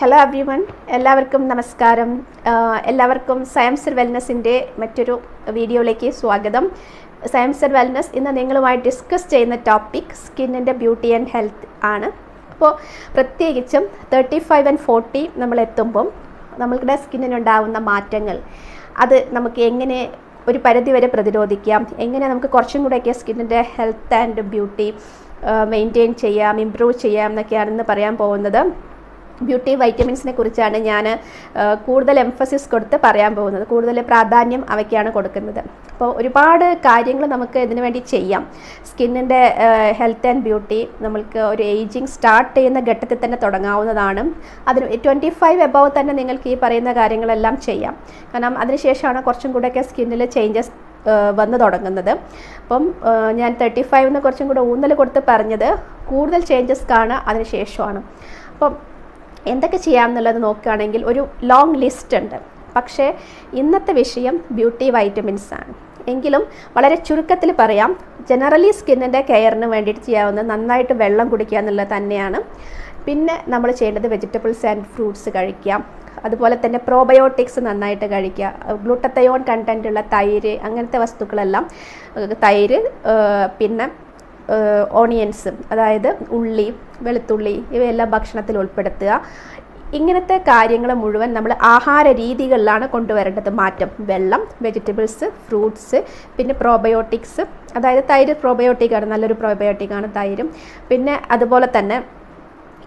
Hello every one എല്ലാവർക്കും നമസ്കാരം. എല്ലാവർക്കും സയംസർ വെൽനസിന്റെ മറ്റൊരു വീഡിയോയിലേക്ക് സ്വാഗതം. സയംസർ വെൽനസ് ഇന്ന് നിങ്ങളുമായി ഡിസ്കസ് ചെയ്യുന്ന ടോപ്പിക് സ്കിന്നിന്റെ ബ്യൂട്ടി ആൻഡ് ഹെൽത്ത് ആണ്. അപ്പോൾ പ്രത്യേകിച്ചും തേർട്ടി ഫൈവ് ആൻഡ് ഫോർട്ടി നമ്മൾ എത്തുമ്പം നമ്മളുടെ സ്കിന്നിനുണ്ടാകുന്ന മാറ്റങ്ങൾ അത് നമുക്ക് എങ്ങനെ ഒരു പരിധി വരെ പ്രതിരോധിക്കാം എങ്ങനെ നമുക്ക് കുറച്ചും കൂടെയൊക്കെ സ്കിന്നിന്റെ ഹെൽത്ത് ആൻഡ് ബ്യൂട്ടി മെയിന്റെയിൻ ചെയ്യാം ഇമ്പ്രൂവ് ചെയ്യാം എന്നൊക്കെയാണെന്ന് പറയാൻ പോകുന്നത്. ബ്യൂട്ടി വൈറ്റമിൻസിനെ കുറിച്ചാണ് ഞാൻ കൂടുതൽ എംഫസിസ് കൊടുത്ത് പറയാൻ പോകുന്നത്. കൂടുതൽ പ്രാധാന്യം അവയ്ക്കാണ് കൊടുക്കുന്നത്. അപ്പോൾ ഒരുപാട് കാര്യങ്ങൾ നമുക്ക് ഇതിനു വേണ്ടി ചെയ്യാം. സ്കിന്നിന്റെ ഹെൽത്ത് ആൻഡ് ബ്യൂട്ടി നമ്മൾക്ക് ഒരു ഏജിങ് സ്റ്റാർട്ട് ചെയ്യുന്ന ഘട്ടത്തിൽ തന്നെ തുടങ്ങാവുന്നതാണ്. അതിന് ട്വന്റി ഫൈവ് എബവ് തന്നെ നിങ്ങൾക്ക് ഈ പറയുന്ന കാര്യങ്ങളെല്ലാം ചെയ്യാം. കാരണം അതിനുശേഷമാണ് കുറച്ചും കൂടെയൊക്കെ സ്കിന്നിൽ ചേഞ്ചസ് വന്നു തുടങ്ങുന്നത്. അപ്പം ഞാൻ തേർട്ടി ഫൈവിന് കുറച്ചും കൂടെ ഊന്നൽ കൊടുത്ത് പറഞ്ഞത് കൂടുതൽ ചേഞ്ചസ് കാണുക അതിന് ശേഷമാണ്. അപ്പം എന്തൊക്കെ ചെയ്യാമെന്നുള്ളത് നോക്കുകയാണെങ്കിൽ ഒരു ലോങ് ലിസ്റ്റ് ഉണ്ട്. പക്ഷേ ഇന്നത്തെ വിഷയം ബ്യൂട്ടി വൈറ്റമിൻസ് ആണ്. എങ്കിലും വളരെ ചുരുക്കത്തിൽ പറയാം ജനറലി സ്കിന്നിന്റെ കെയറിന് വേണ്ടിയിട്ട് ചെയ്യാവുന്ന നന്നായിട്ട് വെള്ളം കുടിക്കുക എന്നുള്ളത് തന്നെയാണ്. പിന്നെ നമ്മൾ ചെയ്യേണ്ടത് വെജിറ്റബിൾസ് ആൻഡ് ഫ്രൂട്ട്സ് കഴിക്കുക. അതുപോലെ തന്നെ പ്രോബയോട്ടിക്സ് നന്നായിട്ട് കഴിക്കുക. ഗ്ലൂട്ടത്തയോൺ കണ്ടന്റുള്ള തൈര് അങ്ങനത്തെ വസ്തുക്കളെല്ലാം തൈര് പിന്നെ ഓണിയൻസ് അതായത് ഉള്ളി വെളുത്തുള്ളി ഇവയെല്ലാം ഭക്ഷണത്തിൽ ഉൾപ്പെടുത്തുക. ഇങ്ങനത്തെ കാര്യങ്ങൾ മുഴുവൻ നമ്മൾ ആഹാര രീതികളിലാണ് കൊണ്ടുവരേണ്ടത്. മാറ്റം വെള്ളം വെജിറ്റബിൾസ് ഫ്രൂട്ട്സ് പിന്നെ പ്രോബയോട്ടിക്സ് അതായത് തൈര് പ്രോബയോട്ടിക്കാണ് നല്ലൊരു പ്രോബയോട്ടിക്കാണ് തൈരും. പിന്നെ അതുപോലെ തന്നെ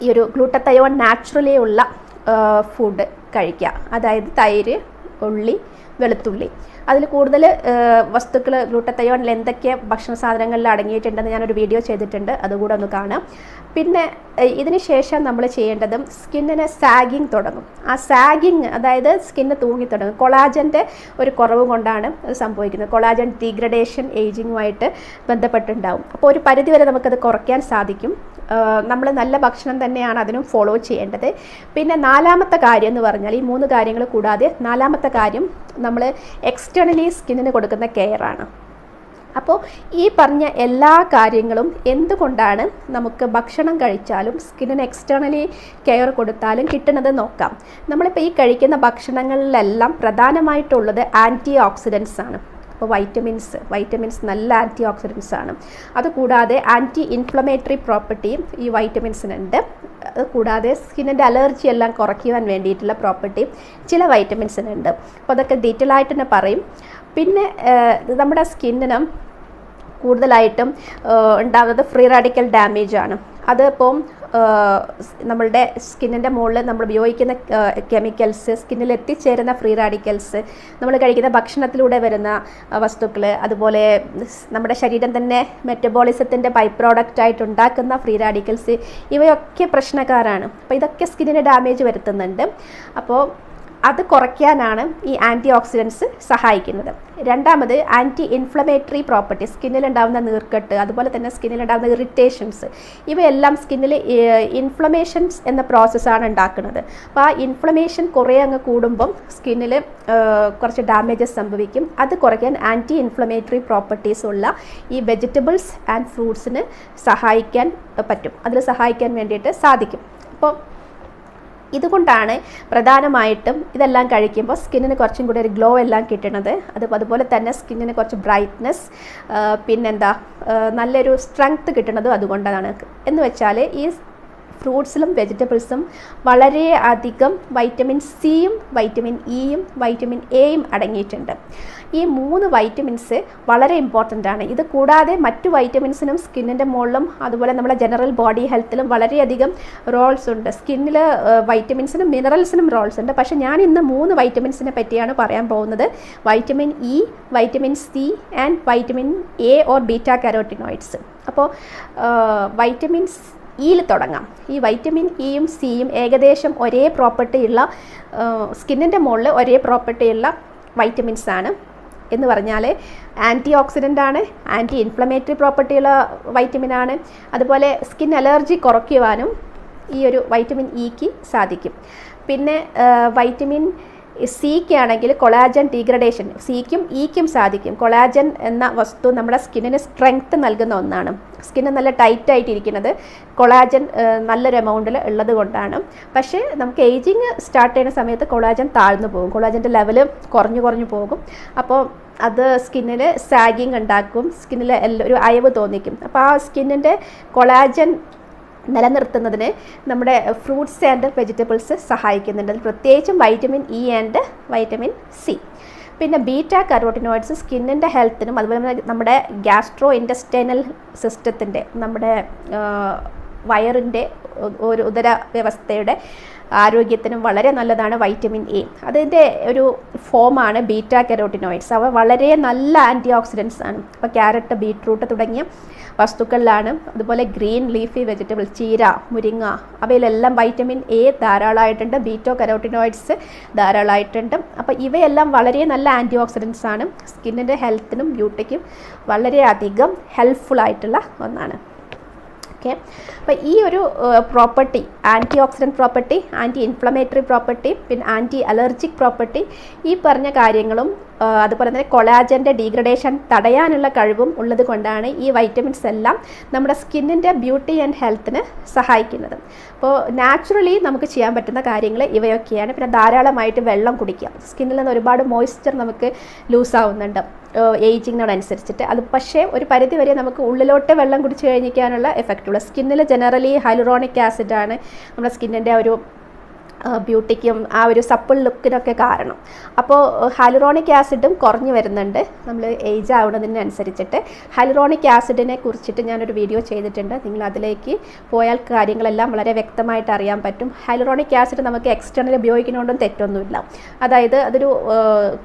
ഈ ഒരു ഗ്ലൂട്ടത്തയോൺ നാച്ചുറലി ഉള്ള ഫുഡ് കഴിക്കുക. അതായത് തൈര് ഉള്ളി വെളുത്തുള്ളി. അതിൽ കൂടുതൽ വസ്തുക്കൾ ഗ്ലൂട്ടത്തയോണിൽ എന്തൊക്കെ ഭക്ഷണ സാധനങ്ങളിൽ അടങ്ങിയിട്ടുണ്ടെന്ന് ഞാനൊരു വീഡിയോ ചെയ്തിട്ടുണ്ട്. അതുകൂടെ ഒന്ന് കാണാം. പിന്നെ ഇതിന് ശേഷം നമ്മൾ ചെയ്യേണ്ടതും സ്കിന്നിന് സാഗിങ് തുടങ്ങും. ആ സാഗിങ് അതായത് സ്കിന്ന് തൂങ്ങി തുടങ്ങും. കൊളാജന്റെ ഒരു കുറവ് കൊണ്ടാണ് അത് സംഭവിക്കുന്നത്. കൊളാജൻ ഡീഗ്രഡേഷൻ ഏജിങ്ങുമായിട്ട് ബന്ധപ്പെട്ടുണ്ടാവും. അപ്പോൾ ഒരു പരിധിവരെ നമുക്കത് കുറയ്ക്കാൻ സാധിക്കും. നമ്മൾ നല്ല ഭക്ഷണം തന്നെയാണ് അതിനും ഫോളോ ചെയ്യേണ്ടത്. പിന്നെ നാലാമത്തെ കാര്യം എന്ന് പറഞ്ഞാൽ ഈ മൂന്ന് കാര്യങ്ങൾ കൂടാതെ നാലാമത്തെ കാര്യം നമ്മൾ എക്സ്റ്റേണലി സ്കിന്നിന് കൊടുക്കുന്ന കെയർ ആണ്. അപ്പോൾ ഈ പറഞ്ഞ എല്ലാ കാര്യങ്ങളും എന്തുകൊണ്ടാണ് നമുക്ക് ഭക്ഷണം കഴിച്ചാലും സ്കിന്നിന് എക്സ്റ്റേണലി കെയർ കൊടുത്താലും കിട്ടുന്നത് നോക്കാം. നമ്മളിപ്പോൾ ഈ കഴിക്കുന്ന ഭക്ഷണങ്ങളിലെല്ലാം പ്രധാനമായിട്ടുള്ളത് ആന്റി ഓക്സിഡൻസ് ആണ്. അപ്പോൾ വൈറ്റമിൻസ് വൈറ്റമിൻസ് നല്ല ആന്റി ഓക്സിഡൻസ് ആണ്. അതുകൂടാതെ ആന്റി ഇൻഫ്ലമേറ്ററി പ്രോപ്പർട്ടിയും ഈ വൈറ്റമിൻസിനുണ്ട് കൂടാതെ സ്കിന്നിന്റെ അലർജി എല്ലാം കുറയ്ക്കുവാൻ വേണ്ടിയിട്ടുള്ള പ്രോപ്പർട്ടി ചില വൈറ്റമിൻസിനുണ്ട് അപ്പോൾ അതൊക്കെ ഡീറ്റെയിൽ ആയിട്ട് തന്നെ പറയും. പിന്നെ നമ്മുടെ സ്കിന്നിനും കൂടുതലായിട്ടും ഉണ്ടാകുന്നത് ഫ്രീ റാഡിക്കൽ ഡാമേജ് ആണ്. അതിപ്പം നമ്മളുടെ സ്കിന്നിന്റെ മുകളിൽ നമ്മൾ ഉപയോഗിക്കുന്ന കെമിക്കൽസ് സ്കിന്നിൽ എത്തിച്ചേരുന്ന ഫ്രീ റാഡിക്കൽസ് നമ്മൾ കഴിക്കുന്ന ഭക്ഷണത്തിലൂടെ വരുന്ന വസ്തുക്കൾ അതുപോലെ നമ്മുടെ ശരീരം തന്നെ മെറ്റബോളിസത്തിന്റെ ബൈ പ്രോഡക്റ്റ് ആയിട്ട് ഉണ്ടാക്കുന്ന ഫ്രീ റാഡിക്കൽസ് ഇവയൊക്കെ പ്രശ്നക്കാരാണ്. അപ്പോൾ ഇതൊക്കെ സ്കിന്നിന് ഡാമേജ് വരുത്തുന്നുണ്ട്. അപ്പോൾ അത് കുറയ്ക്കാനാണ് ഈ ആന്റി ഓക്സിഡൻസ് സഹായിക്കുന്നത്. രണ്ടാമത് ആന്റി ഇൻഫ്ലമേറ്ററി പ്രോപ്പർട്ടി സ്കിന്നിലുണ്ടാകുന്ന നീർക്കെട്ട് അതുപോലെ തന്നെ സ്കിന്നിലുണ്ടാകുന്ന ഇറിറ്റേഷൻസ് ഇവയെല്ലാം സ്കിന്നിൽ ഇൻഫ്ലമേഷൻസ് എന്ന പ്രോസസ്സാണ് ഉണ്ടാക്കുന്നത്. അപ്പോൾ ആ ഇൻഫ്ലമേഷൻ കുറേ അങ്ങ് കൂടുമ്പം സ്കിന്നിൽ കുറച്ച് ഡാമേജസ് സംഭവിക്കും. അത് കുറയ്ക്കാൻ ആന്റി ഇൻഫ്ലമേറ്ററി പ്രോപ്പർട്ടീസ് ഉള്ള ഈ വെജിറ്റബിൾസ് ആൻഡ് ഫ്രൂട്ട്സിന് സഹായിക്കാൻ പറ്റും. അതിൽ സഹായിക്കാൻ വേണ്ടിയിട്ട് സാധിക്കും. അപ്പോൾ ഇതുകൊണ്ടാണ് പ്രധാനമായിട്ടും ഇതെല്ലാം കഴിക്കുമ്പോൾ സ്കിന്നിന് കുറച്ചും കൂടി ഒരു ഗ്ലോ എല്ലാം കിട്ടുന്നത് അത് അതുപോലെ തന്നെ സ്കിന്നിന് കുറച്ച് ബ്രൈറ്റ്നെസ് പിന്നെന്താ നല്ലൊരു സ്ട്രെങ്ത് കിട്ടുന്നതും അതുകൊണ്ടാണ്. എന്ന് വെച്ചാൽ ഈ ഫ്രൂട്ട്സിലും വെജിറ്റബിൾസും വളരെ അധികം വൈറ്റമിൻ സിയും വൈറ്റമിൻ ഇയും വൈറ്റമിൻ എയും അടങ്ങിയിട്ടുണ്ട്. ഈ മൂന്ന് വൈറ്റമിൻസ് വളരെ ഇമ്പോർട്ടന്റ് ആണ്. ഇത് കൂടാതെ മറ്റു വൈറ്റമിൻസിനും സ്കിന്നിന്റെ മുകളിലും അതുപോലെ നമ്മുടെ ജനറൽ ബോഡി ഹെൽത്തിലും വളരെയധികം റോൾസ് ഉണ്ട്. സ്കിന്നിൽ വൈറ്റമിൻസിനും മിനറൽസിനും റോൾസ് ഉണ്ട്. പക്ഷേ ഞാൻ ഇന്ന് മൂന്ന് വൈറ്റമിൻസിനെ പറ്റിയാണ് പറയാൻ പോകുന്നത്. Vitamin E vitamin C and vitamin A or beta carotenoids. അപ്പോൾ വൈറ്റമിൻസ് ഇയിൽ തുടങ്ങാം. ഈ വൈറ്റമിൻ ഇയും സിയും ഏകദേശം ഒരേ പ്രോപ്പർട്ടിയുള്ള സ്കിന്നിന്റെ മുകളിൽ ഒരേ പ്രോപ്പർട്ടിയുള്ള വൈറ്റമിൻസ് ആണ്. എന്ന് പറഞ്ഞാൽ ആന്റി ഓക്സിഡന്റ് ആണ് ആന്റി ഇൻഫ്ലമേറ്ററി പ്രോപ്പർട്ടിയുള്ള വൈറ്റമിൻ ആണ്. അതുപോലെ സ്കിൻ അലർജി കുറയ്ക്കുവാനും ഈ ഒരു വൈറ്റമിൻ ഇക്ക് സാധിക്കും. പിന്നെ വൈറ്റമിൻ സിക്ക് ആണെങ്കിൽ കൊളാജൻ ഡീഗ്രഡേഷൻ സിക്കും ഇക്കും സാധിക്കും. കൊളാജൻ എന്ന വസ്തു നമ്മുടെ സ്കിന്നിന് സ്ട്രെങ്ത് നൽകുന്ന ഒന്നാണ്. സ്കിന്ന് നല്ല ടൈറ്റ് ആയിട്ടിരിക്കുന്നത്. കൊളാജൻ നല്ലൊരു എമൗണ്ടിൽ ഉള്ളത് കൊണ്ടാണ്. പക്ഷേ നമുക്ക് ഏജിങ് സ്റ്റാർട്ട് ചെയ്യുന്ന സമയത്ത് കൊളാജൻ താഴ്ന്നു പോകും. കൊളാജന്റെ ലെവൽ കുറഞ്ഞു കുറഞ്ഞു പോകും. അപ്പോൾ അത് സ്കിന്നിൽ സാഗിങ് ഉണ്ടാക്കും. സ്കിന്നിൽ ഒരു അയവ് തോന്നിക്കും. അപ്പോൾ ആ സ്കിന്നിന്റെ കൊളാജൻ നിലനിർത്തുന്നതിന് നമ്മുടെ ഫ്രൂട്ട്സ് ആൻഡ് വെജിറ്റബിൾസ് സഹായിക്കുന്നുണ്ട്. പ്രത്യേകിച്ചും vitamin E and vitamin C പിന്നെ ബീറ്റ കരോട്ടിനോയിഡ്സ് സ്കിന്നിന്റെ ഹെൽത്തിനും അതുപോലെ നമ്മുടെ ഗ്യാസ്ട്രോ ഇന്റസ്റ്റൈനൽ സിസ്റ്റത്തിന്റെ നമ്മുടെ വയറിന്റെ ഒരു ഉദര വ്യവസ്ഥയുടെ ആരോഗ്യത്തിനും വളരെ നല്ലതാണ് വൈറ്റമിൻ എ അതിന്റെ ഒരു ഫോമാണ് ബീറ്റ കരോട്ടിനോയിഡ്സ് അവ വളരെ നല്ല ആന്റി ഓക്സിഡൻസ് ആണ്. അപ്പോൾ ക്യാരറ്റ് ബീട്രൂട്ട് തുടങ്ങിയ വസ്തുക്കളിലാണ്. അതുപോലെ ഗ്രീൻ ലീഫി വെജിറ്റബിൾ ചീര മുരിങ്ങ അവയിലെല്ലാം വൈറ്റമിൻ എ ധാരാളമായിട്ടുണ്ട്. ബീറ്റോ കരോട്ടിനോയിഡ്സ് ധാരാളമായിട്ടുണ്ട്. അപ്പോൾ ഇവയെല്ലാം വളരെ നല്ല ആന്റി ഓക്സിഡൻസ് ആണ്. സ്കിന്നിന്റെ ഹെൽത്തിനും ബ്യൂട്ടിക്കും വളരെയധികം ഹെൽപ്ഫുൾ ആയിട്ടുള്ള ഒന്നാണ്. ഓക്കെ അപ്പോൾ ഈ ഒരു property anti oxidant property anti inflammatory property പിന്നെ ആന്റി അലർജിക് പ്രോപ്പർട്ടി ഈ പറഞ്ഞ കാര്യങ്ങളും അതുപോലെ തന്നെ കൊളാജന്റെ ഡീഗ്രഡേഷൻ തടയാനുള്ള കഴിവും ഉള്ളത് കൊണ്ടാണ് ഈ വൈറ്റമിൻസ് എല്ലാം നമ്മുടെ സ്കിന്നിന്റെ ബ്യൂട്ടി ആൻഡ് ഹെൽത്തിന് സഹായിക്കുന്നത്. അപ്പോൾ നാച്ചുറലി നമുക്ക് ചെയ്യാൻ പറ്റുന്ന കാര്യങ്ങൾ ഇവയൊക്കെയാണ്. പിന്നെ ധാരാളമായിട്ട് വെള്ളം കുടിക്കുക സ്കിന്നിൽ നിന്ന് ഒരുപാട് മോയ്സ്ചർ നമുക്ക് ലൂസ് ആവുന്നുണ്ട്. ഏജിങ്ങിനോടനുസരിച്ചിട്ട്. അത് പക്ഷേ ഒരു പരിധി വരെ നമുക്ക് ഉള്ളിലോട്ട് വെള്ളം കുടിച്ച് കഴിഞ്ഞിരിക്കാനുള്ള എഫക്റ്റുള്ള സ്കിന്നിൽ ജനറലി ഹൈലുറോണിക് ആസിഡാണ് നമ്മുടെ സ്കിന്നിന്റെ ഒരു ബ്യൂട്ടിക്കും ആ ഒരു സപ്പിൾ ലുക്കിനൊക്കെ കാരണം. അപ്പോൾ ഹൈലുറോണിക് ആസിഡും കുറഞ്ഞു വരുന്നുണ്ട്. നമ്മൾ ഏജ് ആവുന്നതിനനുസരിച്ചിട്ട്. ഹൈലുറോണിക് ആസിഡിനെ കുറിച്ചിട്ട് ഞാനൊരു വീഡിയോ ചെയ്തിട്ടുണ്ട്. നിങ്ങൾ അതിലേക്ക് പോയാൽ കാര്യങ്ങളെല്ലാം വളരെ വ്യക്തമായിട്ട് അറിയാൻ പറ്റും. ഹൈലുറോണിക് ആസിഡ് നമുക്ക് എക്സ്റ്റേണൽ ഉപയോഗിക്കുന്നതുകൊണ്ടും തെറ്റൊന്നുമില്ല. അതായത് അതൊരു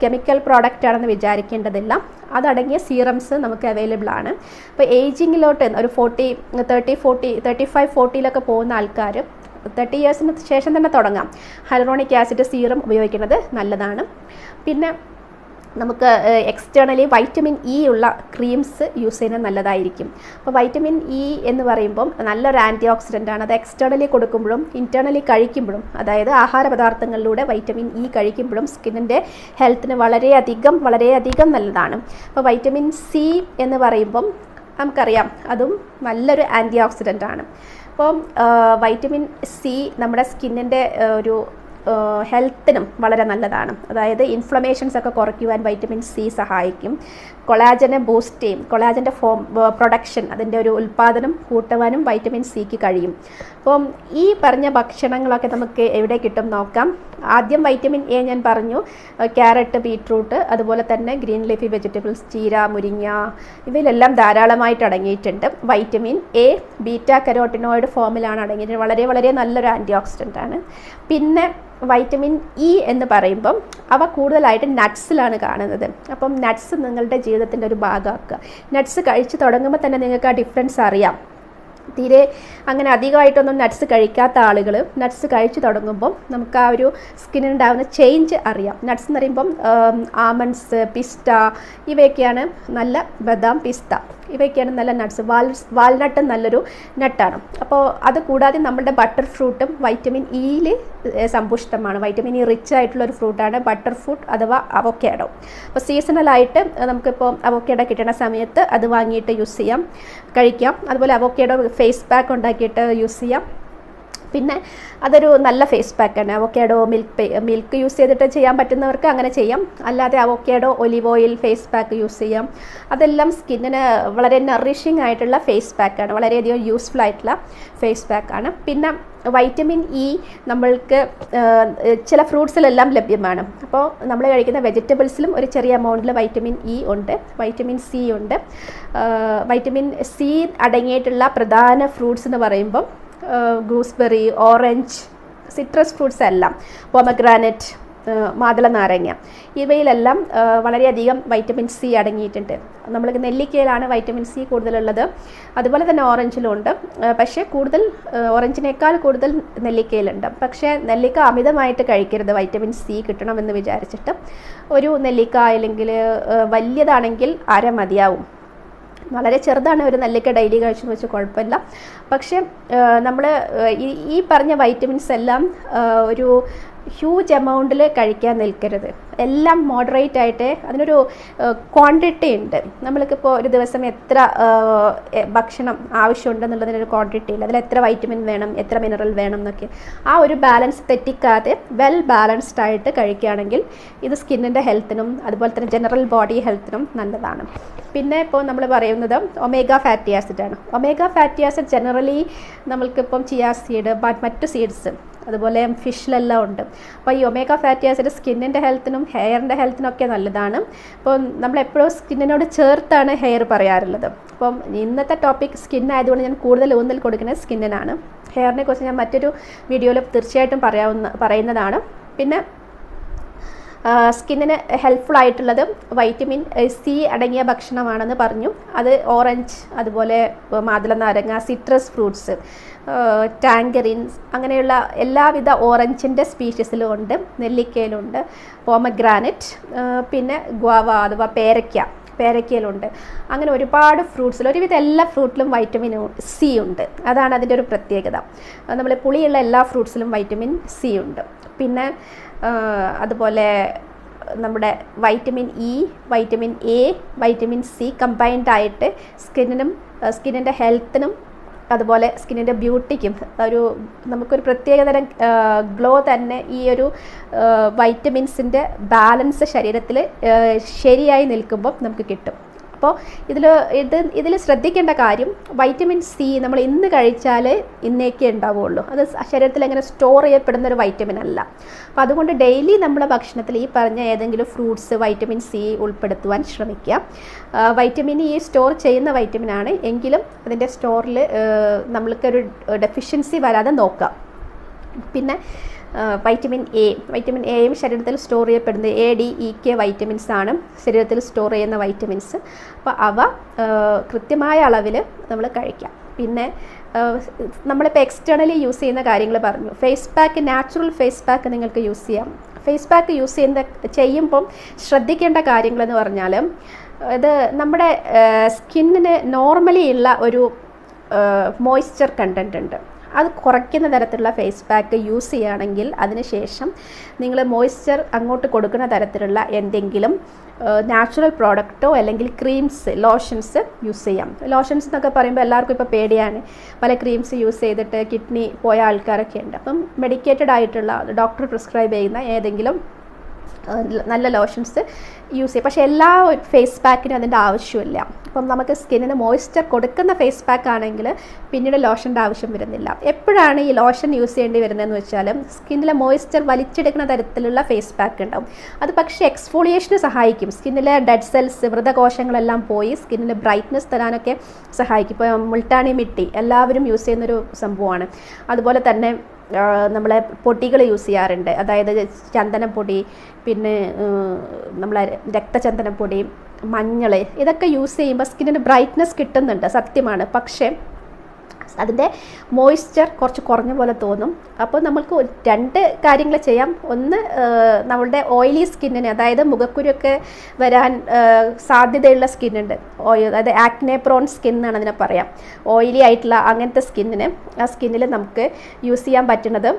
കെമിക്കൽ പ്രോഡക്റ്റ് ആണെന്ന് വിചാരിക്കേണ്ടതില്ല. അതടങ്ങിയ സീറംസ് നമുക്ക് അവൈലബിൾ ആണ്. അപ്പോൾ ഏജിങ്ങിലോട്ട് ഒരു forty thirty forty thirty five ഫോർട്ടിയിലൊക്കെ പോകുന്ന ആൾക്കാർ തേർട്ടി ഇയേഴ്സിന് ശേഷം തന്നെ തുടങ്ങാം. ഹൈലറോണിക് ആസിഡ് സീറം ഉപയോഗിക്കുന്നത് നല്ലതാണ്. പിന്നെ നമുക്ക് എക്സ്റ്റേണലി വൈറ്റമിൻ ഇ ഉള്ള ക്രീംസ് യൂസ് ചെയ്യുന്നത് നല്ലതായിരിക്കും. അപ്പോൾ വൈറ്റമിൻ ഇ എന്ന് പറയുമ്പം നല്ലൊരു ആന്റി ഓക്സിഡന്റ് ആണ്. അത് എക്സ്റ്റേണലി കൊടുക്കുമ്പോഴും ഇന്റേർണലി കഴിക്കുമ്പോഴും അതായത് ആഹാര പദാർത്ഥങ്ങളിലൂടെ വൈറ്റമിൻ ഇ കഴിക്കുമ്പോഴും സ്കിന്നിന്റെ ഹെൽത്തിന് വളരെയധികം വളരെയധികം നല്ലതാണ്. അപ്പോൾ വൈറ്റമിൻ സി എന്ന് പറയുമ്പം നമുക്കറിയാം അതും നല്ലൊരു ആന്റി ഓക്സിഡന്റ് ആണ്. അപ്പോൾ വൈറ്റമിൻ സി നമ്മുടെ സ്കിന്നിന്റെ ഒരു ഹെൽത്തിനും വളരെ നല്ലതാണ്. അതായത് ഇൻഫ്ലമേഷൻസ് ഒക്കെ കുറയ്ക്കുവാൻ വൈറ്റമിൻ സി സഹായിക്കും. കൊളാജനെ ബൂസ്റ്റ് ചെയ്യും. കൊളാജന്റെ ഫോം പ്രൊഡക്ഷൻ അതിന്റെ ഒരു ഉൽപ്പാദനം കൂട്ടുവാനും വൈറ്റമിൻ സിക്ക് കഴിയും. അപ്പം ഈ പറഞ്ഞ ഭക്ഷണങ്ങളൊക്കെ നമുക്ക് എവിടെ കിട്ടും നോക്കാം. ആദ്യം വൈറ്റമിൻ എ ഞാൻ പറഞ്ഞു. ക്യാരറ്റ് ബീട്രൂട്ട് അതുപോലെ തന്നെ ഗ്രീൻ ലീഫി വെജിറ്റബിൾസ് ചീര മുരിങ്ങ ഇവയിലെല്ലാം ധാരാളമായിട്ട് അടങ്ങിയിട്ടുണ്ട്. വൈറ്റമിൻ എ ബീറ്റ കരോട്ടിനോയിഡ് ഫോമിലാണ് അടങ്ങിയിട്ടുണ്ട് വളരെ വളരെ നല്ലൊരു ആന്റി ഓക്സിഡന്റ് ആണ് പിന്നെ വൈറ്റമിൻ ഇ എന്ന് പറയുമ്പം അവ കൂടുതലായിട്ട് നട്ട്സിലാണ് കാണുന്നത്. അപ്പം നട്ട്സ് നിങ്ങളുടെ ജീവിതത്തിന്റെ ഒരു ഭാഗമാക്കുക. നട്ട്സ് കഴിച്ച് തുടങ്ങുമ്പോൾ തന്നെ നിങ്ങൾക്ക് ആ ഡിഫറൻസ് അറിയാം. തീരെ അങ്ങനെ അധികമായിട്ടൊന്നും നട്ട്സ് കഴിക്കാത്ത ആളുകൾ നട്ട്സ് കഴിച്ചു തുടങ്ങുമ്പം നമുക്ക് ആ ഒരു സ്കിന്നിനുണ്ടാകുന്ന ചേഞ്ച് അറിയാം. നട്ട്സ് എന്ന് പറയുമ്പം ആമണ്ട്സ് പിസ്ത ഇവയൊക്കെയാണ് നല്ല ബദാം പിസ്ത ഇവയൊക്കെയാണ് നല്ല നട്ട്സ് വാൽ വാൽനട്ട് നല്ലൊരു നട്ടാണ്. അപ്പോൾ അത് കൂടാതെ നമ്മുടെ ബട്ടർ ഫ്രൂട്ടും വൈറ്റമിൻ ഇയിൽ സമ്പുഷ്ടമാണ്. വൈറ്റമിൻ ഇ റിച്ച് ആയിട്ടുള്ള ഒരു ഫ്രൂട്ടാണ് ബട്ടർ ഫ്രൂട്ട് അഥവാ അവോക്കാഡോ അപ്പോൾ സീസണലായിട്ട് നമുക്കിപ്പോൾ അവോക്കാഡോ കിട്ടുന്ന സമയത്ത് അത് വാങ്ങിയിട്ട് യൂസ് ചെയ്യാം. കഴിക്കാം. അതുപോലെ അവോക്കാഡോ ഫേസ് പാക്ക് ഉണ്ടാക്കിയിട്ട് യൂസ് ചെയ്യാം. പിന്നെ അതൊരു നല്ല ഫേസ് പാക്കാണ് അവോക്കാഡോ മിൽക്ക് മിൽക്ക് യൂസ് ചെയ്തിട്ട് ചെയ്യാൻ പറ്റുന്നവർക്ക് അങ്ങനെ ചെയ്യാം. അല്ലാതെ avocado olive oil face pack use ചെയ്യാം. അതെല്ലാം സ്കിന്നിന് വളരെ നറിഷിംഗ് ആയിട്ടുള്ള ഫേസ് പാക്കാണ് വളരെയധികം യൂസ്ഫുൾ ആയിട്ടുള്ള ഫേസ് പാക്കാണ് പിന്നെ വൈറ്റമിൻ ഇ നമ്മൾക്ക് ചില ഫ്രൂട്ട്സിലെല്ലാം ലഭ്യമാണ്. അപ്പോൾ നമ്മൾ കഴിക്കുന്ന വെജിറ്റബിൾസിലും ഒരു ചെറിയ എമൗണ്ടിൽ വൈറ്റമിൻ ഇ ഉണ്ട് വൈറ്റമിൻ സി ഉണ്ട്. വൈറ്റമിൻ സി അടങ്ങിയിട്ടുള്ള പ്രധാന ഫ്രൂട്ട്സ് എന്ന് പറയുമ്പം ഗൂസ്ബെറി ഓറഞ്ച് സിട്രസ് ഫ്രൂട്ട്സ് എല്ലാം പൊമഗ്രാനറ്റ് മാതള നാരങ്ങ. ഇവയിലെല്ലാം വളരെയധികം വൈറ്റമിൻ സി അടങ്ങിയിട്ടുണ്ട്. നമ്മൾ നെല്ലിക്കയിലാണ് വൈറ്റമിൻ സി കൂടുതലുള്ളത്. അതുപോലെ തന്നെ ഓറഞ്ചിലുണ്ട് പക്ഷേ കൂടുതൽ ഓറഞ്ചിനേക്കാൾ കൂടുതൽ നെല്ലിക്കയിലുണ്ട്. പക്ഷേ നെല്ലിക്ക അമിതമായിട്ട് കഴിക്കരുത്. വൈറ്റമിൻ സി കിട്ടണമെന്ന് വിചാരിച്ചിട്ട് ഒരു നെല്ലിക്ക അല്ലെങ്കിൽ വലിയതാണെങ്കിൽ അര മതിയാവും. വളരെ ചെറുതാണ് ഒരു നെല്ലിക്ക ഡെയിലി കഴിച്ചെന്ന് വെച്ചാൽ കുഴപ്പമില്ല. പക്ഷേ നമ്മൾ ഈ പറഞ്ഞ വൈറ്റമിൻസ് എല്ലാം ഒരു ഹ്യൂജ് എമൗണ്ടിൽ കഴിക്കാൻ നിൽക്കരുത്. എല്ലാം മോഡറേറ്റ് ആയിട്ട് അതിനൊരു ക്വാണ്ടിറ്റി ഉണ്ട്. നമ്മൾക്കിപ്പോൾ ഒരു ദിവസം എത്ര ഭക്ഷണം ആവശ്യമുണ്ടെന്നുള്ളതിനൊരു ക്വാണ്ടിറ്റി ഇല്ല. അതിൽ എത്ര വൈറ്റമിൻ വേണം എത്ര മിനറൽ വേണം എന്നൊക്കെ. ആ ഒരു ബാലൻസ് തെറ്റിക്കാതെ വെൽ ബാലൻസ്ഡ് ആയിട്ട് കഴിക്കുകയാണെങ്കിൽ ഇത് സ്കിന്നിന്റെ ഹെൽത്തിനും അതുപോലെ തന്നെ ജനറൽ ബോഡി ഹെൽത്തിനും നല്ലതാണ്. പിന്നെ ഇപ്പോൾ നമ്മൾ പറയുന്നത് ഒമേഗ ഫാറ്റി ആസിഡ് ആണ്. ഒമേഗ ഫാറ്റി ആസിഡ് ജനറലി നമ്മൾക്കിപ്പം ചിയാ സീഡ് മറ്റ് സീഡ്സ് അതുപോലെ ഫിഷിലെല്ലാം ഉണ്ട്. അപ്പോൾ ഈ ഒമേഗ ഫാറ്റി ആസിഡ് സ്കിന്നിന്റെ ഹെൽത്തിനും ഹെയറിന്റെ ഹെൽത്തിനും ഒക്കെ നല്ലതാണ്. അപ്പോൾ നമ്മളെപ്പോഴും സ്കിന്നിനോട് ചേർത്താണ് ഹെയർ പറയാറുള്ളത്. അപ്പം ഇന്നത്തെ ടോപ്പിക് സ്കിൻ ആയതുകൊണ്ട് ഞാൻ കൂടുതൽ ഊന്നൽ കൊടുക്കുന്നത് സ്കിന്നിനാണ് ഹെയറിനെ കുറിച്ച് ഞാൻ മറ്റൊരു വീഡിയോയിൽ തീർച്ചയായിട്ടും പറയാവുന്ന പറയുന്നതാണ്. പിന്നെ സ്കിന്നിന് ഹെൽപ്ഫുൾ ആയിട്ടുള്ളത് വൈറ്റമിൻ സി അടങ്ങിയ ഭക്ഷണമാണെന്ന് പറഞ്ഞു. അത് ഓറഞ്ച് അതുപോലെ മാതള നാരങ്ങ സിട്രസ് ഫ്രൂട്ട്സ് ടാങ്കറിൻസ് അങ്ങനെയുള്ള എല്ലാവിധ ഓറഞ്ചിന്റെ സ്പീഷീസിലും ഉണ്ട് നെല്ലിക്കയിലുണ്ട് പോമഗ്രാനറ്റ് പിന്നെ ഗ്വാവ അഥവാ പേരയ്ക്ക പേരയ്ക്കയിലുണ്ട്. അങ്ങനെ ഒരുപാട് ഫ്രൂട്ട്സിൽ ഒരുവിധം എല്ലാ ഫ്രൂട്ടിലും വൈറ്റമിൻ സി ഉണ്ട്. അതാണ് അതിന്റെ ഒരു പ്രത്യേകത. നമ്മൾ പുളിയുള്ള എല്ലാ ഫ്രൂട്ട്സിലും വൈറ്റമിൻ സി ഉണ്ട്. പിന്നെ അതുപോലെ നമ്മുടെ vitamin E vitamin A vitamin C combined ആയിട്ട് സ്കിന്നിനും സ്കിന്നിന്റെ ഹെൽത്തിനും അതുപോലെ സ്കിന്നിന്റെ ബ്യൂട്ടിക്കും ഒരു നമുക്കൊരു പ്രത്യേകതരം ഗ്ലോ തന്നെ ഈ ഒരു വൈറ്റമിൻസിന്റെ ബാലൻസ് ശരീരത്തിൽ ശരിയായി നിൽക്കുമ്പോൾ നമുക്ക് കിട്ടും. അപ്പോൾ ഇതിൽ ഇത് ഇതിൽ ശ്രദ്ധിക്കേണ്ട കാര്യം വൈറ്റമിൻ സി നമ്മൾ ഇന്ന് കഴിച്ചാൽ ഇന്നേക്കേ ഉണ്ടാവുകയുള്ളൂ അത് ശരീരത്തിൽ അങ്ങനെ സ്റ്റോർ ചെയ്യപ്പെടുന്ന ഒരു വൈറ്റമിൻ അല്ല. അപ്പോൾ അതുകൊണ്ട് ഡെയിലി നമ്മുടെ ഭക്ഷണത്തിൽ ഈ പറഞ്ഞ ഏതെങ്കിലും ഫ്രൂട്ട്സ് വൈറ്റമിൻ സി ഉൾപ്പെടുത്തുവാൻ ശ്രമിക്കുക വൈറ്റമിൻ ഇ സ്റ്റോർ ചെയ്യുന്ന വൈറ്റമിൻ ആണ്. എങ്കിലും അതിന്റെ സ്റ്റോറിൽ നമ്മൾക്കൊരു ഡെഫിഷ്യൻസി വരാതെ നോക്കാം. പിന്നെ വൈറ്റമിൻ എ വൈറ്റമിൻ എയും ശരീരത്തിൽ സ്റ്റോർ ചെയ്യപ്പെടുന്നത് A D E K vitamins ആണ് ശരീരത്തിൽ സ്റ്റോർ ചെയ്യുന്ന വൈറ്റമിൻസ് അപ്പോൾ അവ കൃത്യമായ അളവിൽ നമ്മൾ കഴിക്കാം. പിന്നെ നമ്മളിപ്പോൾ എക്സ്റ്റേണലി യൂസ് ചെയ്യുന്ന കാര്യങ്ങൾ പറഞ്ഞു. Face pack natural face pack നിങ്ങൾക്ക് യൂസ് ചെയ്യാം. ഫേസ് പാക്ക് യൂസ് ചെയ്യുന്ന ചെയ്യുമ്പം ശ്രദ്ധിക്കേണ്ട കാര്യങ്ങളെന്ന് പറഞ്ഞാൽ ഇത് നമ്മുടെ സ്കിന്നിന് നോർമലി ഉള്ള ഒരു മോയ്സ്ചർ കണ്ടന്റ് ഉണ്ട്. അത് കുറയ്ക്കുന്ന തരത്തിലുള്ള ഫേസ് പാക്ക് യൂസ് ചെയ്യുകയാണെങ്കിൽ അതിനുശേഷം നിങ്ങൾ മോയ്സ്ചർ അങ്ങോട്ട് കൊടുക്കുന്ന തരത്തിലുള്ള എന്തെങ്കിലും നാച്ചുറൽ പ്രോഡക്റ്റോ അല്ലെങ്കിൽ ക്രീംസ് ലോഷൻസ് യൂസ് ചെയ്യാം. ലോഷൻസ് എന്നൊക്കെ പറയുമ്പോൾ എല്ലാവർക്കും ഇപ്പോൾ പേടിയാണ്. പല ക്രീംസ് യൂസ് ചെയ്തിട്ട് കിഡ്നി പോയ ആൾക്കാരൊക്കെ ഉണ്ട്. അപ്പം മെഡിക്കേറ്റഡ് ആയിട്ടുള്ള ഡോക്ടർ പ്രിസ്ക്രൈബ് ചെയ്യുന്ന ഏതെങ്കിലും നല്ല ലോഷൻസ് യൂസ് ചെയ്യും. പക്ഷേ എല്ലാ ഫേസ് പാക്കിനും അതിന്റെ ആവശ്യമില്ല. അപ്പം നമുക്ക് സ്കിന്നിന് മോയ്സ്ചർ കൊടുക്കുന്ന ഫേസ് പാക്ക് ആണെങ്കിൽ പിന്നീട് ലോഷന്റെ ആവശ്യം വരുന്നില്ല. എപ്പോഴാണ് ഈ ലോഷൻ യൂസ് ചെയ്യേണ്ടി വരുന്നതെന്ന് വെച്ചാൽ സ്കിന്നിലെ മോയ്സ്ചർ വലിച്ചെടുക്കുന്ന തരത്തിലുള്ള ഫേസ് പാക്ക് ഉണ്ടാവും. അത് പക്ഷേ എക്സ്ഫോളിയേഷന് സഹായിക്കും. സ്കിന്നിലെ ഡെഡ് സെൽസ് മൃതകോശങ്ങളെല്ലാം പോയി സ്കിന്നിന് ബ്രൈറ്റ്നസ് തരാനൊക്കെ സഹായിക്കും. ഇപ്പോൾ മുൾട്ടാണി മിട്ടി എല്ലാവരും യൂസ് ചെയ്യുന്നൊരു സംഭവമാണ്. അതുപോലെ തന്നെ നമ്മളെ പൊടികൾ യൂസ് ചെയ്യാറുണ്ട്. അതായത് ചന്ദനപ്പൊടി പിന്നെ നമ്മളെ രക്തചന്ദനപ്പൊടി മഞ്ഞൾ ഇതൊക്കെ യൂസ് ചെയ്യുമ്പോൾ സ്കിന്നിന് ബ്രൈറ്റ്നസ് കിട്ടുന്നുണ്ട് സത്യമാണ്. പക്ഷേ അതിന്റെ മോയ്സ്ചർ കുറച്ച് കുറഞ്ഞ പോലെ തോന്നും. അപ്പോൾ നമുക്ക് രണ്ട് കാര്യങ്ങൾ ചെയ്യാം. ഒന്ന് നമ്മളുടെ ഓയിലി സ്കിന്നിന് അതായത് മുഖക്കുരുക്കെ വരാൻ സാധ്യതയുള്ള സ്കിന്നുണ്ട് ഓയിൽ അതായത് ആക്നെ പ്രോൺ സ്കിൻ എന്നാണ് അതിനെ പറയാം. ഓയിലി ആയിട്ടുള്ള അങ്ങനത്തെ സ്കിന്നിന് ആ സ്കിന്നിൽ നമുക്ക് യൂസ് ചെയ്യാൻ പറ്റുന്നത്.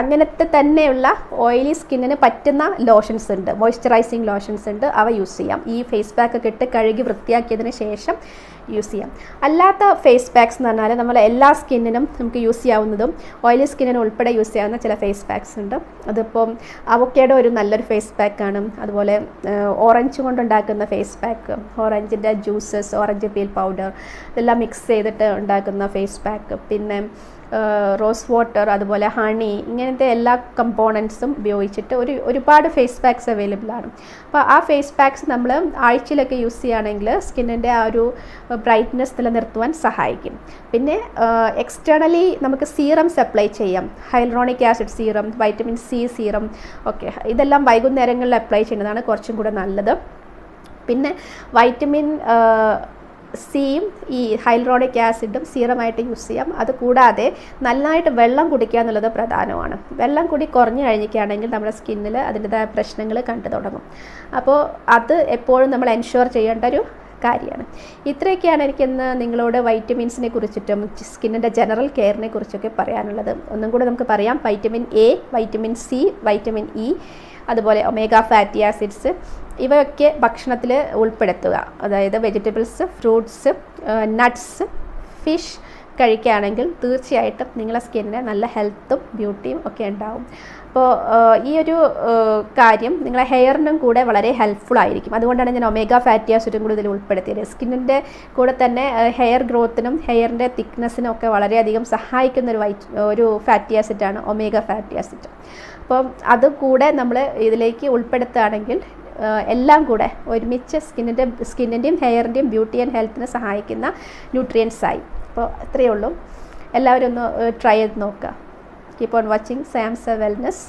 അങ്ങനത്തെ തന്നെയുള്ള ഓയിലി സ്കിന്നിന് പറ്റുന്ന ലോഷൻസ് ഉണ്ട്. മോയ്സ്ചറൈസിങ് ലോഷൻസ് ഉണ്ട്. അവ യൂസ് ചെയ്യാം. ഈ ഫേസ് പാക്ക് ഒക്കെ ഇട്ട് കഴുകി വൃത്തിയാക്കിയതിന് ശേഷം യൂസ് ചെയ്യാം. അല്ലാത്ത ഫേസ് പാക്സ് എന്ന് പറഞ്ഞാൽ നമ്മൾ എല്ലാ സ്കിന്നിനും നമുക്ക് യൂസ് ചെയ്യാവുന്നതും ഓയിലി സ്കിന്നിന് ഉൾപ്പെടെ യൂസ് ചെയ്യാവുന്ന ചില ഫേസ് പാക്സ് ഉണ്ട്. അതിപ്പം അവക്കേടെ ഒരു നല്ലൊരു ഫേസ് പാക്കാണ് അതുപോലെ ഓറഞ്ച് കൊണ്ടുണ്ടാക്കുന്ന ഫേസ് പാക്ക് ഓറഞ്ചിന്റെ ജ്യൂസസ് ഓറഞ്ച് പീൽ പൗഡർ ഇതെല്ലാം മിക്സ് ചെയ്തിട്ട് ഉണ്ടാക്കുന്ന ഫേസ് പാക്ക്. പിന്നെ റോസ് വാട്ടർ അതുപോലെ ഹണി ഇങ്ങനത്തെ എല്ലാ കമ്പോണൻസും ഉപയോഗിച്ചിട്ട് ഒരു ഒരുപാട് ഫേസ് പാക്സ് അവൈലബിൾ ആണ്. അപ്പോൾ ആ ഫേസ് പാക്സ് നമ്മൾ ആഴ്ചയിലൊക്കെ യൂസ് ചെയ്യുകയാണെങ്കിൽ സ്കിന്നിന്റെ ആ ഒരു ബ്രൈറ്റ്നെസ് നിലനിർത്തുവാൻ സഹായിക്കും. പിന്നെ എക്സ്റ്റേണലി നമുക്ക് സീറംസ് അപ്ലൈ ചെയ്യാം. Hyaluronic acid serum vitamin C serum okay ഇതെല്ലാം വൈകുന്നേരങ്ങളിൽ അപ്ലൈ ചെയ്യുന്നതാണ് കുറച്ചും കൂടെ നല്ലത്. പിന്നെ വൈറ്റമിൻ സിയും ഈ ഹൈൽറോണിക് ആസിഡും സീറമായിട്ട് യൂസ് ചെയ്യാം. അത് കൂടാതെ നന്നായിട്ട് വെള്ളം കുടിക്കുക എന്നുള്ളത് പ്രധാനമാണ്. വെള്ളം കുടി കുറഞ്ഞു കഴിഞ്ഞിരിക്കുകയാണെങ്കിൽ നമ്മുടെ സ്കിന്നിൽ അതിന്റെതായ പ്രശ്നങ്ങൾ കണ്ടു തുടങ്ങും. അപ്പോൾ അത് എപ്പോഴും നമ്മൾ എൻഷുർ ചെയ്യേണ്ട ഒരു കാര്യമാണ്. ഇത്രയൊക്കെയാണ് എനിക്കിന്ന് നിങ്ങളോട് വൈറ്റമിൻസിനെ കുറിച്ചിട്ടും സ്കിന്നിന്റെ ജനറൽ കെയറിനെ കുറിച്ചൊക്കെ പറയാനുള്ളത്. ഒന്നും കൂടെ നമുക്ക് പറയാം. Vitamin A vitamin C vitamin E അതുപോലെ ഒമേഗ ഫാറ്റി ആസിഡ്സ് ഇവയൊക്കെ ഭക്ഷണത്തിൽ ഉൾപ്പെടുത്തുക. അതായത് വെജിറ്റബിൾസ് ഫ്രൂട്ട്സ് നട്ട്സ് ഫിഷ് കഴിക്കുകയാണെങ്കിൽ തീർച്ചയായിട്ടും നിങ്ങളുടെ സ്കിന്നിന് നല്ല ഹെൽത്തും ബ്യൂട്ടിയും ഒക്കെ ഉണ്ടാവും. അപ്പോൾ ഈ ഒരു കാര്യം നിങ്ങളെ ഹെയറിനും കൂടെ വളരെ ഹെൽപ്ഫുൾ ആയിരിക്കും. അതുകൊണ്ടാണ് ഞാൻ ഒമേഗ ഫാറ്റി ആസിഡും കൂടി ഇതിൽ ഉൾപ്പെടുത്തിയത്. സ്കിന്നിന്റെ കൂടെ തന്നെ ഹെയർ ഗ്രോത്തിനും ഹെയറിന്റെ തിക്നെസ്സിനും ഒക്കെ വളരെയധികം സഹായിക്കുന്ന ഒരു വൈറ്റ് ഒരു ഫാറ്റി ആസിഡാണ് ഒമേഗ ഫാറ്റി ആസിഡ് അപ്പം അത് കൂടെ നമ്മൾ ഇതിലേക്ക് ഉൾപ്പെടുത്തുകയാണെങ്കിൽ എല്ലാം കൂടെ ഒരുമിച്ച് സ്കിന്നിന്റെ സ്കിന്നിന്റെയും ഹെയറിന്റെയും ബ്യൂട്ടി ആൻഡ് ഹെൽത്തിനെ സഹായിക്കുന്ന ന്യൂട്രിയൻസ് ആയി. അപ്പോൾ അത്രയേ ഉള്ളൂ. എല്ലാവരും ഒന്ന് ട്രൈ ചെയ്ത് നോക്കുക. Keep on watching. Samsa wellness.